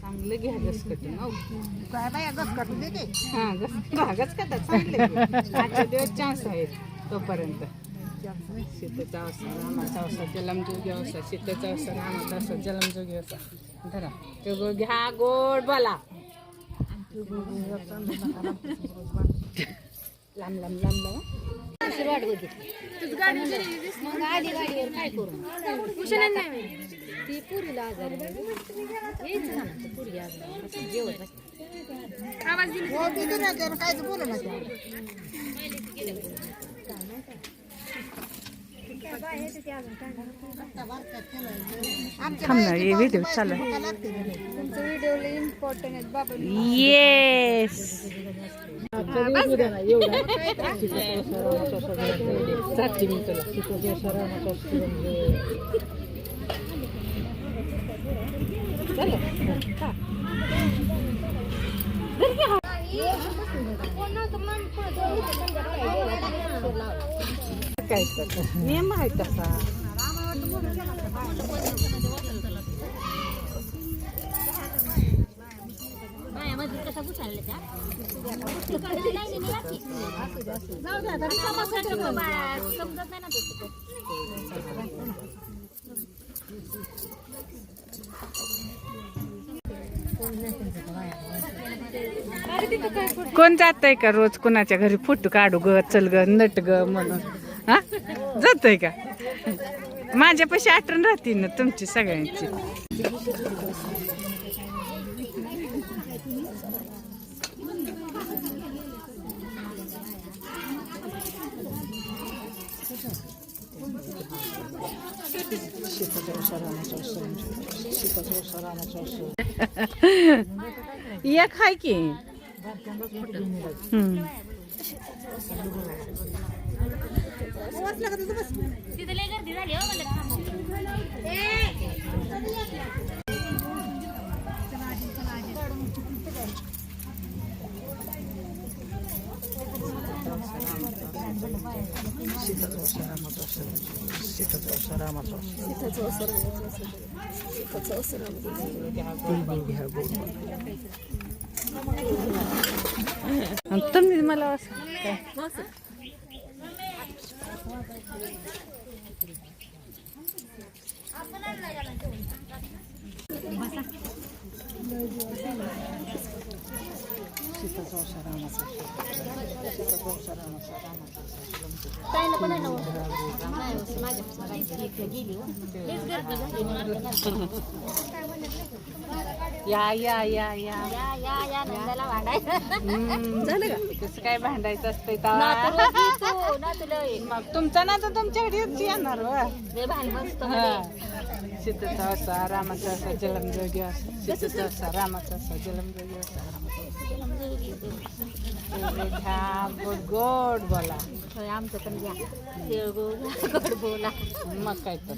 चांगलं घ्या गस कटून हो काय बाया गस काढून देते हा गस भागच का चांगले आजच्या दिवस चान्स आहे तोपर्यंत. सीतेचा अवसर रामाचा अवसर जलमजोगी अवसर सीतेचा अवसर रामाचा अवसर जलमजोगी अवसर धरा ते घ्या गोड बोला. लांब लांब लांब लांब वाट बघितली. मग आधी गाडीवर काय करू? ती पुरीला आजारी यायचं ना पुरी आजारी जेवत. हो काय बोलू ना हे व्हिडिओ पावसाळ्यात चालू भुका लागते ना लई. तुमचं व्हिडिओ लई इम्पॉर्टंट आहेत बाबा येस जाते मी तुला काय तर नियम आहे तसा कोण जात का रोज कोणाच्या घरी फोटो काढू ग चल ग नट ग म्हणून? हा? जातय का? माझ्यापाशी आठवण राहते ना तुमची सगळ्यांची. एक हाय की. हम्म. आणि तुम्ही मला असं काय या या या या हम्म. कसं काय भांडायचं असतंय? मग तुमचा ना तर तुमच्याकडे येणार. सीतेचा असा रामाचा असा जलमजोगी असा सीतेचा असा रामाचा असा जलमजोगी असा गोड गोड बोला आमचं पण घ्या तिळगुळ गोड बोला मग काय तर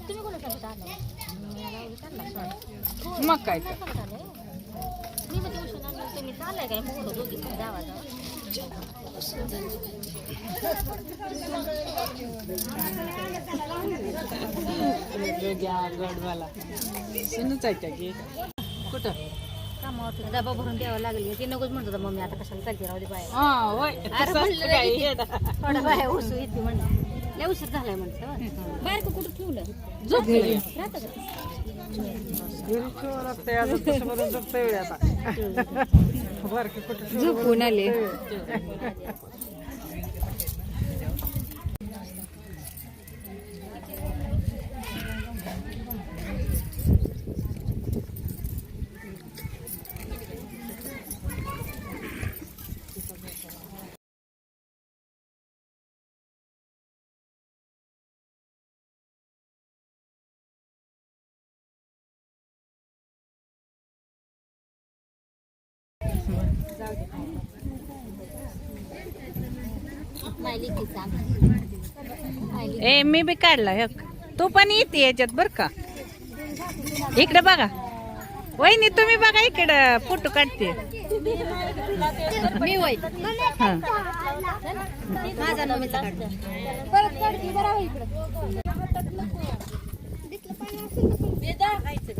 तुम्ही कोणासाठी आला मग काय तर मी म्हणजे आणलं तुम्ही चाललंय काय मोठं दोघी आहे की कुठं? कामावर डबा भरून द्यावं लागली ते नकोच म्हणत होता मम्मी आता कशाला चालते राहू दे बाय काय थोडा बाय उसू येते म्हणलं लय उशीर झालाय म्हणतं बाहेर कुठं ठेवलं झोप राहतं का झोपून आले. ए मी बी काढला हे तू पण येते याच्यात बर का? इकडे बघा. वहिनी तुम्ही बघा इकडं फोटो काढते. मी वय हा. माझा नमीचा काढतो. परत काढते बरं इकडं.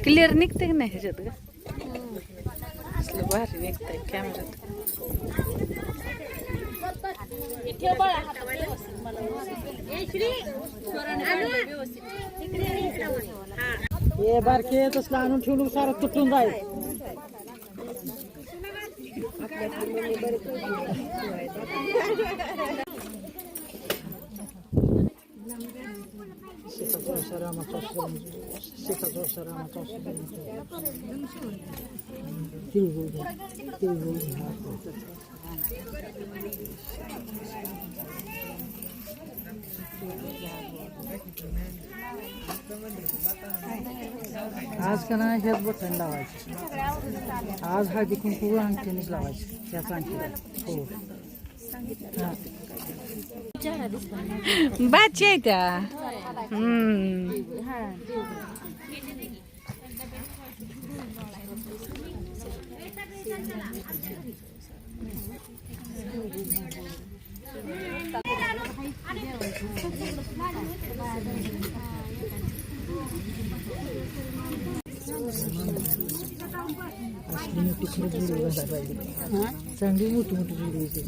क्लिअर निघते की नाही ह्याच्यात ग? असलं भारी निघतंय कॅमेऱ्यात हे बारके तसलं आणून ठेवून सारं तुटून जाईल आज का नाही ह्याच बटन लावायचे. आज हळदी कुंकू अंगठीनेच लावायचे ह्याच अंगठीला. हो. हा. आहे त्या. हम्म असली मोठी खरं जुडी घालायला पाहिजे चांगली मोठी मोठी जुडी येते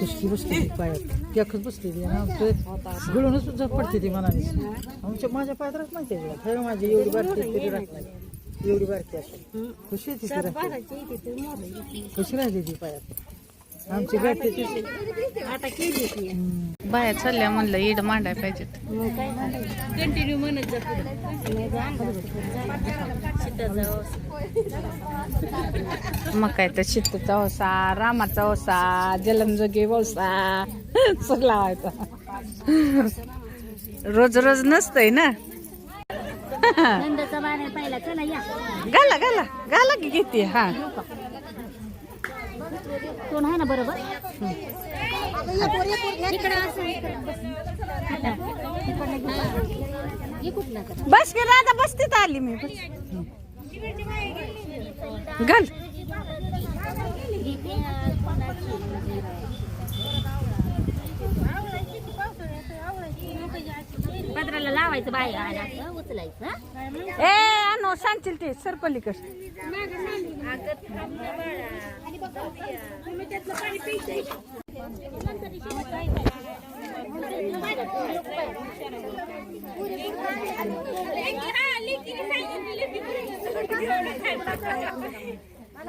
कुस्ती बसली पायात त्याखत बसलेली आमचं गळूनच सुद्धा पडते ती मनाने आमच्या माझ्या पायात राहत नाही त्याच्याला खरं माझी एवढी बारकी तरी राहत नाही एवढी बारकी असेल कशी आहे ती राहते? कशी राहिली ती पायात आमची गाठी ती. आता केली ती बाया चालल्या म्हणलं इड मांडाय पाहिजेत. मग काय कंटिन्यू म्हणत मग काय तर चित्तचा ओसा रामाचा ओसा जलमजोगी ओसा सगळा व्हायचा रोज रोज नसतंय ना? नंदाचा बाण पाहिला चला या. घाला घाला. घाला की किती हा. कोण आहे ना बरोबर? इकडं असं हे कुठला करा बस की राधा बसतीत आली मी घाल पत्राला लावायचं बाहेर आला उचलायचं हं? ए अनो सांगशील ते सरपलीकर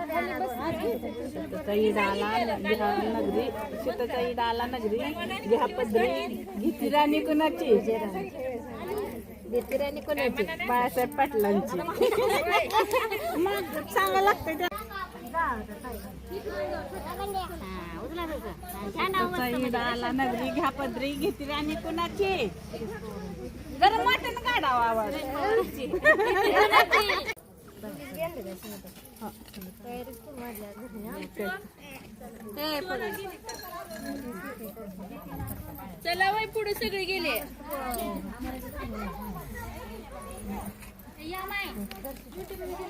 सीताचा ईद आला घ्या नगरी सीताचा ईद आला नगरी घ्या पदरी घेती राणी कुणाची? बेतिराने कोणाची? बाळासाहेब पाटलांची. मग सांगा सीताचा ईद आला नगरी घ्या पदरी घेती राणी कुणाची? जरा मटण काढावा आवाज. चला वय पुढे सगळे गेले.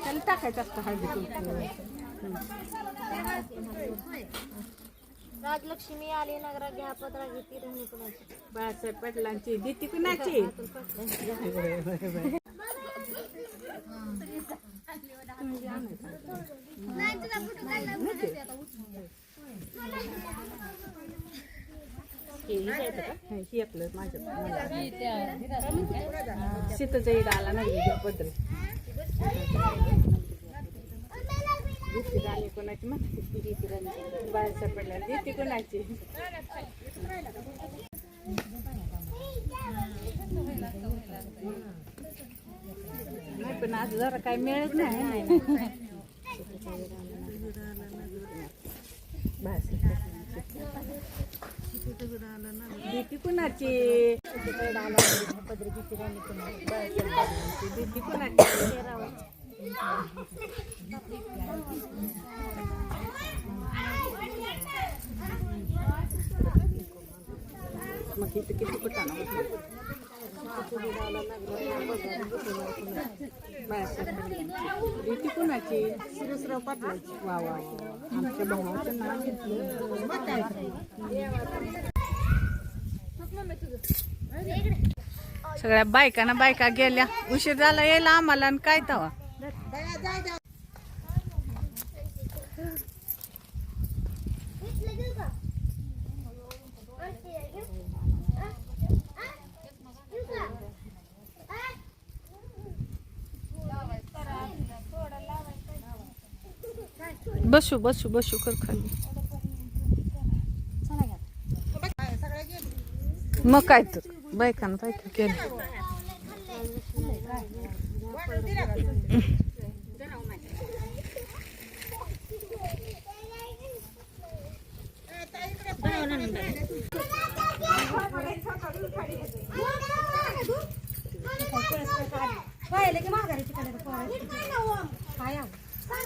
त्याला टाकायचं असतं हळदी कुंकू. राजलक्ष्मी आली नगरा घ्या पत्रा घेतली बाळासाहेब पाटलांची देती कुणाची? ही. आपलं माझ्या शीतचा ईद आला नाही बद्दल कोणाची मग बाहेर पडला कोणाची नाही पण आज जरा काय मिळत नाही देती कुणाची देती कुणाची इथं किती कुटाणा होतो कुणाची पाटलाची वा वा आमच्या भावाचं नाव घेतलं. मग काय सगळ्या बायकांना बायका गेल्या. उशीर झाला यायला आम्हाला आणि काय तवा? बसू बसू बसू कर खाली. मग काय तर. बायकान बायका केलं.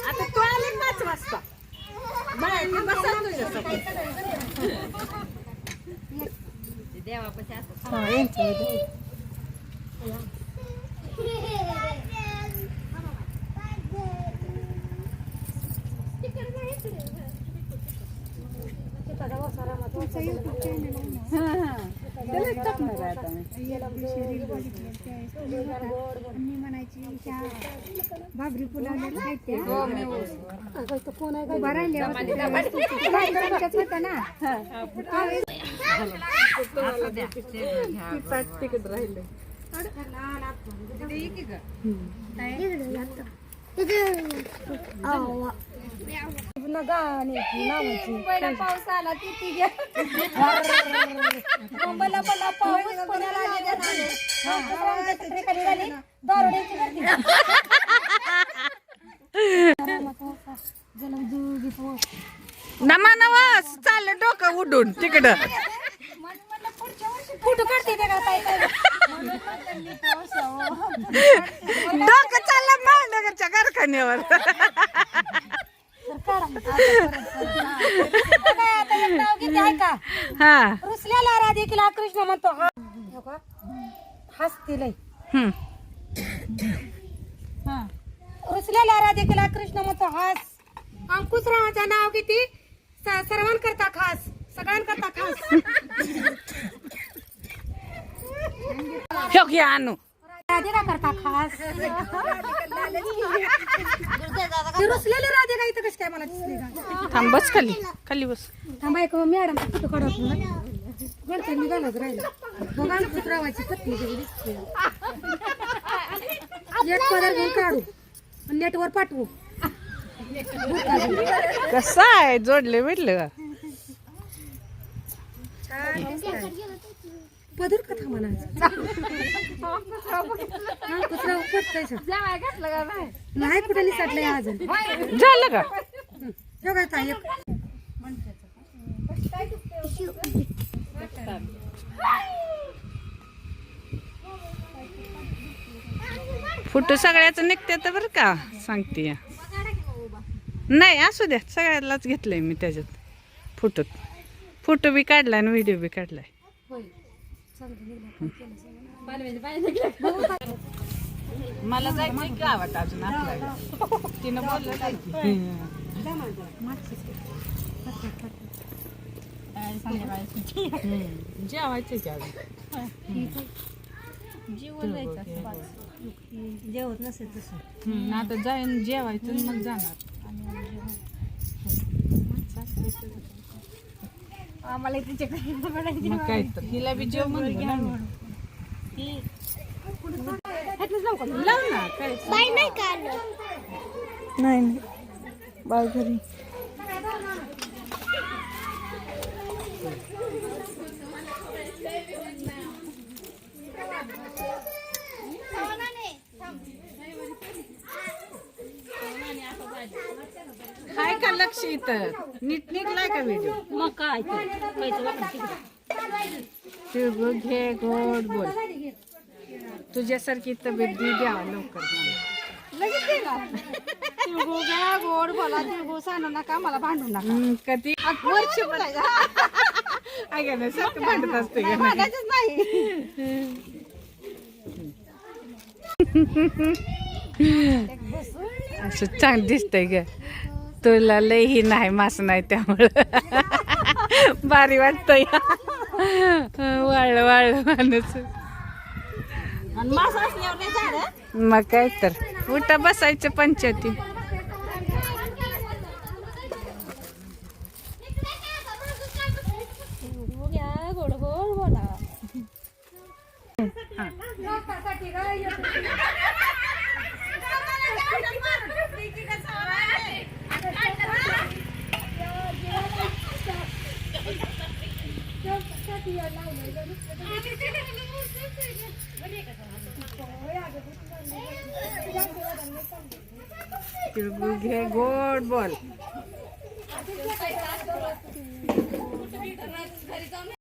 आता तू आले पाच वाजता बाय बसा तुझ्यासाठी हा, यांचं आहे ते. हा, हा. त्यालाच टाकणार आहे आता मी. बाबरी त्या हो, होता ना पहिला पाऊस आला ती ती घ्या पाऊस पुण्याला आमच्या दारुड्याची गर्दी. नमा नवास चाललं डोकं उडून तिकडं म्हणून म्हणलं पुढच्या वर्षी फोटो काढते ते का ताई ताई? म्हणून म्हणलं मी पाऊस यावं. डोकं चाललं महानगरच्या कारखान्यावर तर काढा मग. आता परत, परत. हा. काय आता एक नाव किती आहे का हा रुसल्याला राधे किला कृष्ण म्हणतो हा. हो का? हसतील लय. हम्म. कृष्ण म्हणतो हास. अंकुशरावाचं नाव किती? स- सर्वांकरता खास. सगळ्यांकरता खास. ह्यो घे आणू. राधिका करता खास. ती रुसलेली राधिका इथं कशी काय मला दिसली? का थांब बस खाली. खाली बस. थांबा एक मॅडम काढत गणपती निघालच राहिलं. बघा अंकुशरावाची पत्नी दिसते एक पदर घेऊन काढू. नेटवर पाठवू. कसं आहे? जोडले भेटले का? पदर कथा म्हणायचं. कुत्रा उपटतंय नाही कुठे निसटलंय अजून. झालं का? का ताई एक. फोटो सगळ्याच निघते तर बरं का सांगते. नाही असू द्या सगळ्यालाच घेतलंय मी त्याच्यात फोटोत फोटो बी काढलाय आणि व्हिडिओ बी काढलाय. मला जायचंय गावात अजून तिनं बोललं की. हम्म. जेवत नसेल तसं. आता जाईन जेवायचं मग जाणार. आम्हाला काय तर हिला बी जेव म्हणलं ना. मी. लाव ना काय? नाही नाही. बाळ घरी हाय का लक्ष इथं. नीट निघलाय का व्हिडिओ मग काय ते घे गोड बोल. तुझ्यासारखी तब्येत दे द्या लवकर. तिळगुळ घ्या गोड बोला तिळगुळ सांगू नका मला भांडू नका. कधी? वर्ष ऐका ना सारखं भांडत असते का? असं चांगलं दिसतंय ग. तुला लय ही नाही मास नाही त्यामुळं. भारी वाटतंय. वाळलं वाळलं माणूस. मग काय तर. उठा बसायचं पंचायती तिळगुळ घे